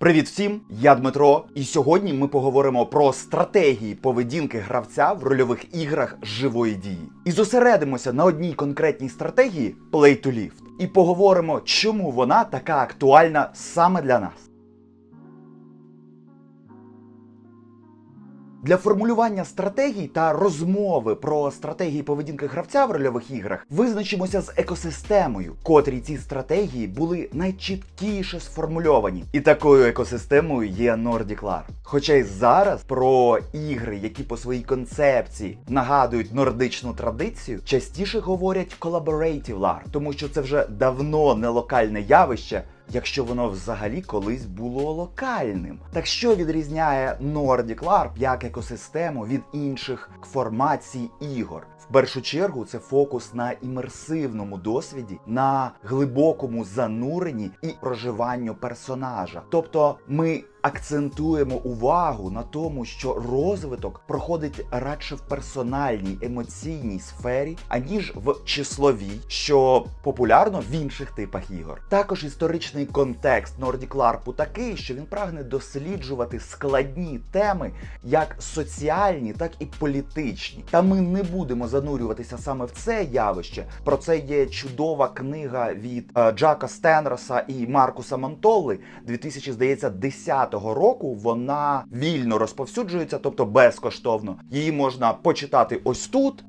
Привіт всім! Я Дмитро, і сьогодні ми поговоримо про стратегії поведінки гравця в рольових іграх живої дії. І зосередимося на одній конкретній стратегії Play to Lift. І поговоримо, чому вона така актуальна саме для нас. Для формулювання стратегій та розмови про стратегії поведінки гравця в рольових іграх визначимося з екосистемою, котрій ці стратегії були найчіткіше сформульовані. І такою екосистемою є Nordic LARP. Хоча й зараз про ігри, які по своїй концепції нагадують нордичну традицію, частіше говорять collaborative LARP, тому що це вже давно не локальне явище якщо воно взагалі колись було локальним. Так що відрізняє Nordic LARP як екосистему від інших формацій ігор? В першу чергу це фокус на імерсивному досвіді, на глибокому зануренні і проживанню персонажа. Тобто ми акцентуємо увагу на тому, що розвиток проходить радше в персональній емоційній сфері, аніж в числовій, що популярно в інших типах ігор. Також історичний контекст Нордік Ларпу такий, що він прагне досліджувати складні теми, як соціальні, так і політичні. Та ми не будемо занурюватися саме в це явище. Про це є чудова книга від е, Джака Стенроса і Маркуса Монтолли 2010 25-го року вона вільно розповсюджується, тобто безкоштовно. Її можна почитати ось тут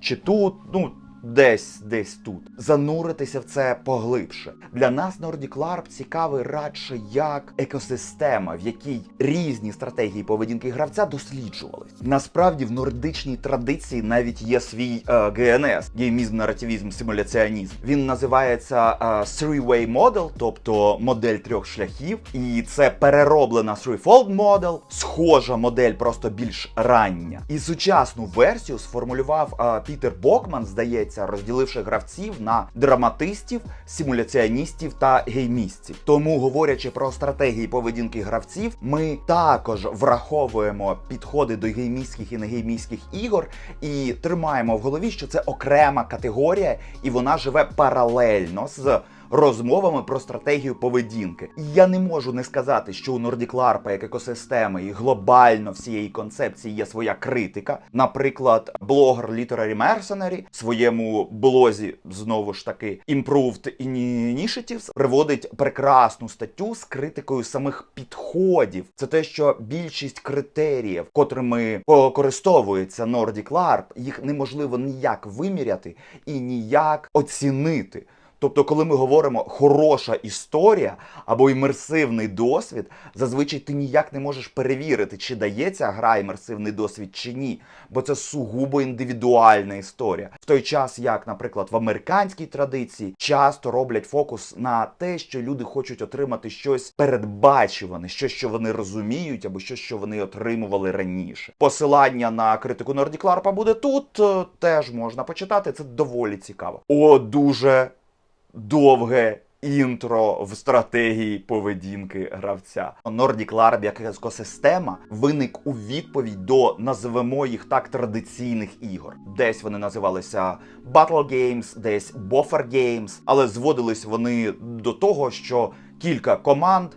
чи тут. Ну десь десь тут. Зануритися в це поглибше. Для нас Nordic LARP цікавий радше як екосистема, в якій різні стратегії поведінки гравця досліджувались. Насправді в нордичній традиції навіть є свій е, ГНС геймізм, наративізм, симуляціонізм. Він називається е, Three-Way Model, тобто модель трьох шляхів, і це перероблена Threefold Model, схожа модель, просто більш рання. І сучасну версію сформулював е, Пітер Бокман, здається розділивши гравців на драматистів, симуляціоністів та геймістів. Тому, говорячи про стратегії поведінки гравців, ми також враховуємо підходи до геймістських і негеймістських ігор і тримаємо в голові, що це окрема категорія, і вона живе паралельно з розмовами про стратегію поведінки. І я не можу не сказати, що у LARP як екосистеми і глобально всієї концепції є своя критика. Наприклад, блогер Literary Mercenary в своєму блозі знову ж таки Improved Initiatives приводить прекрасну статтю з критикою самих підходів. Це те, що більшість критеріїв, котрими використовується Nordic LARP, їх неможливо ніяк виміряти і ніяк оцінити. Тобто, коли ми говоримо хороша історія або імерсивний досвід, зазвичай ти ніяк не можеш перевірити, чи дається гра імерсивний досвід чи ні, бо це сугубо індивідуальна історія. В той час, як, наприклад, в американській традиції часто роблять фокус на те, що люди хочуть отримати щось передбачуване, щось, що вони розуміють, або щось, що вони отримували раніше. Посилання на критику LARP буде тут, е, теж можна почитати. Це доволі цікаво. О, дуже довге інтро в стратегії поведінки гравця. Nordic Larb як екосистема виник у відповідь до називемо їх так традиційних ігор. Десь вони називалися Battle Games, десь Buffer Games, але зводились вони до того, що кілька команд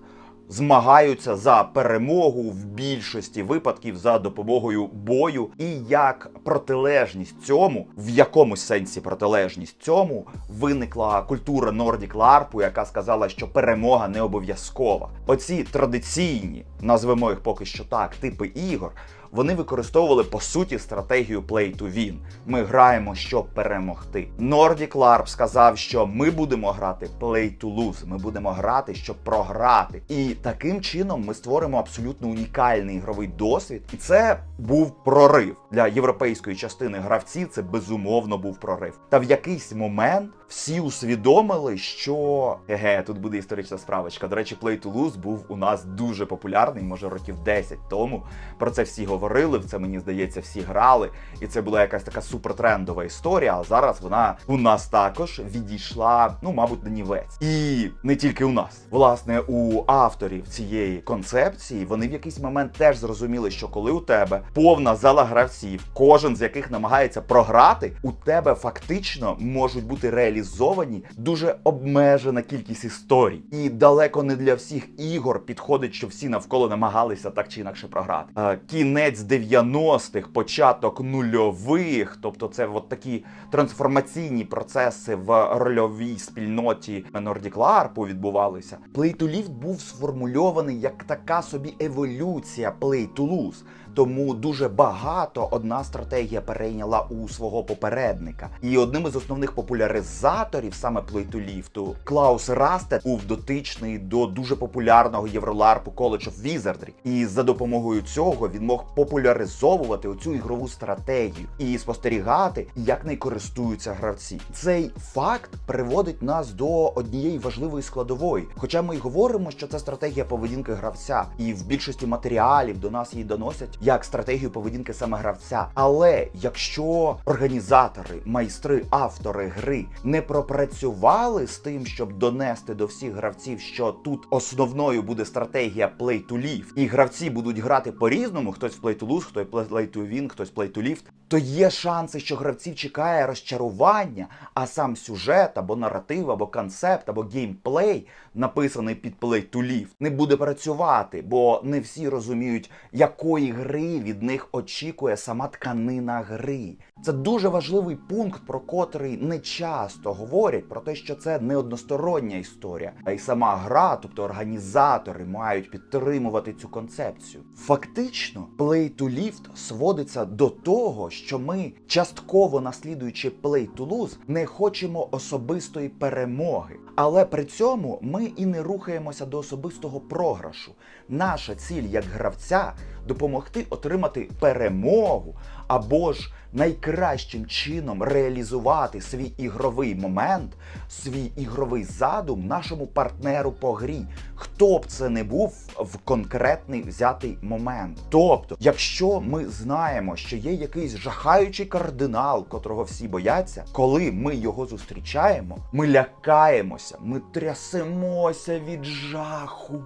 змагаються за перемогу в більшості випадків за допомогою бою, і як протилежність цьому, в якомусь сенсі протилежність цьому, виникла культура Нордік Ларпу, яка сказала, що перемога не обов'язкова. Оці традиційні, назвемо їх поки що так, типи ігор. Вони використовували по суті стратегію Play to Win. Ми граємо, щоб перемогти. Nordic LARP сказав, що ми будемо грати Play to Lose. Ми будемо грати, щоб програти. І таким чином ми створимо абсолютно унікальний ігровий досвід. І це був прорив для європейської частини гравців. Це безумовно був прорив. Та в якийсь момент всі усвідомили, що еге, тут буде історична справочка. До речі, Play to Lose був у нас дуже популярний, може років 10 тому. Про це всі говорили. В це мені здається, всі грали, і це була якась така супертрендова історія. А зараз вона у нас також відійшла, ну мабуть, на нівець. І не тільки у нас, власне, у авторів цієї концепції вони в якийсь момент теж зрозуміли, що коли у тебе повна зала гравців, кожен з яких намагається програти, у тебе фактично можуть бути реалізовані реалізовані дуже обмежена кількість історій. І далеко не для всіх ігор підходить, що всі навколо намагалися так чи інакше програти. Е, Кінець 90-х, початок нульових, тобто це от такі трансформаційні процеси в рольовій спільноті Nordic LARP відбувалися. Play to Lift був сформульований як така собі еволюція Play to Lose. Тому дуже багато одна стратегія перейняла у свого попередника. І одним із основних популяризаторів саме to Клаус Растет був дотичний до дуже популярного євроларпу College of Wizardry. І за допомогою цього він мог популяризовувати оцю ігрову стратегію і спостерігати, як нею користуються гравці. Цей факт приводить нас до однієї важливої складової. Хоча ми й говоримо, що це стратегія поведінки гравця, і в більшості матеріалів до нас її доносять як стратегію поведінки саме гравця. Але якщо організатори, майстри, автори гри не пропрацювали з тим, щоб донести до всіх гравців, що тут основною буде стратегія play to live, і гравці будуть грати по-різному, хтось в play to lose, хтось play to win, хтось play to lift, то є шанси, що гравців чекає розчарування, а сам сюжет або наратив, або концепт, або геймплей, написаний під play to live, не буде працювати, бо не всі розуміють, якої гри від них очікує сама тканина гри. Це дуже важливий пункт, про котрий не часто говорять про те, що це не одностороння історія, а й сама гра, тобто організатори мають підтримувати цю концепцію. Фактично, Play to Lift сводиться до того, що ми, частково наслідуючи Play to Lose, не хочемо особистої перемоги, але при цьому ми і не рухаємося до особистого програшу. Наша ціль як гравця допомогти отримати перемогу або ж найкращим чином реалізувати свій ігровий момент, свій ігровий задум нашому партнеру по грі, хто б це не був в конкретний взятий момент. Тобто, якщо ми знаємо, що є якийсь жахаючий кардинал, котрого всі бояться, коли ми його зустрічаємо, ми лякаємося, ми трясемося від жаху.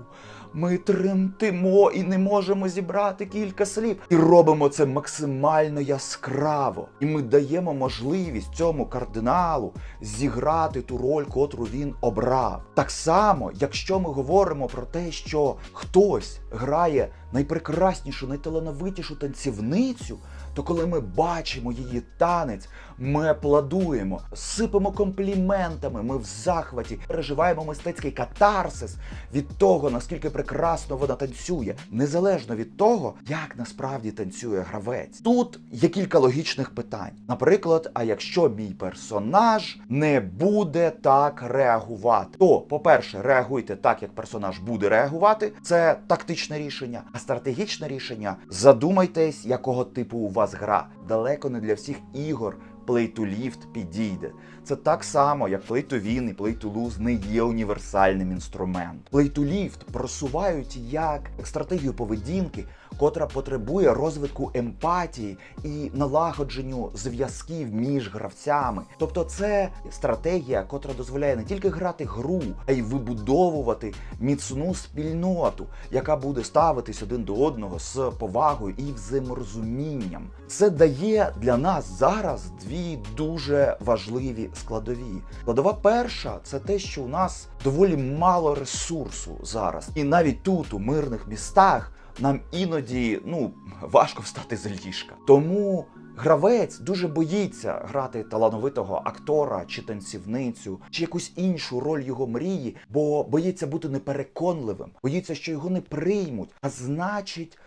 Ми тремтимо і не можемо зібрати кілька слів. І робимо це максимально яскраво. І ми даємо можливість цьому кардиналу зіграти ту роль, котру він обрав. Так само, якщо ми говоримо про те, що хтось грає найпрекраснішу, найталановитішу танцівницю. То коли ми бачимо її танець, ми аплодуємо, сипемо компліментами, ми в захваті, переживаємо мистецький катарсис від того, наскільки прекрасно вона танцює, незалежно від того, як насправді танцює гравець. Тут є кілька логічних питань. Наприклад, а якщо мій персонаж не буде так реагувати, то, по-перше, реагуйте так, як персонаж буде реагувати. Це тактичне рішення, а стратегічне рішення задумайтесь, якого типу у вас гра. Далеко не для всіх ігор Play to Lift підійде. Це так само, як Play to Win і Play to Lose не є універсальним інструментом. Play to Lift просувають як стратегію поведінки, котра потребує розвитку емпатії і налагодженню зв'язків між гравцями. Тобто, це стратегія, котра дозволяє не тільки грати гру, а й вибудовувати міцну спільноту, яка буде ставитись один до одного з повагою і взаєморозумінням. Це дає для нас зараз дві дуже важливі складові. Складова перша це те, що у нас доволі мало ресурсу зараз, і навіть тут, у мирних містах, нам іноді ну важко встати з ліжка. Тому гравець дуже боїться грати талановитого актора чи танцівницю, чи якусь іншу роль його мрії, бо боїться бути непереконливим, боїться, що його не приймуть, а значить,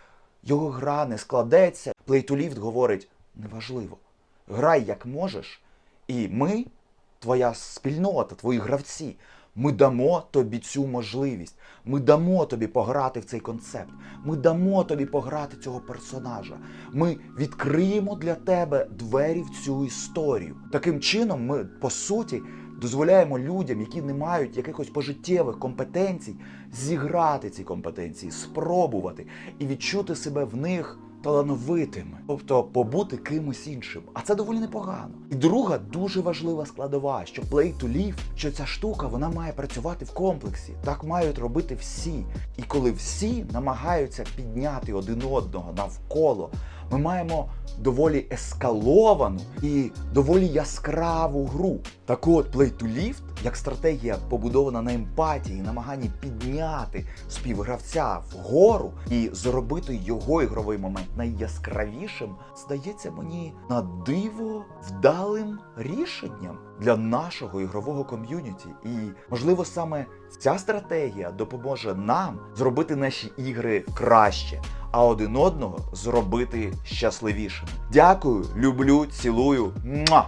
його гра не складеться. Lift говорить: неважливо, грай як можеш, і ми, твоя спільнота, твої гравці. Ми дамо тобі цю можливість. Ми дамо тобі пограти в цей концепт. Ми дамо тобі пограти цього персонажа. Ми відкриємо для тебе двері в цю історію. Таким чином, ми по суті дозволяємо людям, які не мають якихось пожиттєвих компетенцій, зіграти ці компетенції, спробувати і відчути себе в них талановитими, тобто побути кимось іншим. А це доволі непогано. І друга дуже важлива складова, що Play to Live, що ця штука вона має працювати в комплексі. Так мають робити всі. І коли всі намагаються підняти один одного навколо, ми маємо доволі ескаловану і доволі яскраву гру. Так от Play to Lift, як стратегія побудована на емпатії, намаганні підняти співгравця вгору і зробити його ігровий момент найяскравішим, здається мені на диво вдалим рішенням для нашого ігрового ком'юніті. І можливо саме ця стратегія допоможе нам зробити наші ігри краще. А один одного зробити щасливішими. Дякую, люблю, цілую. Муа!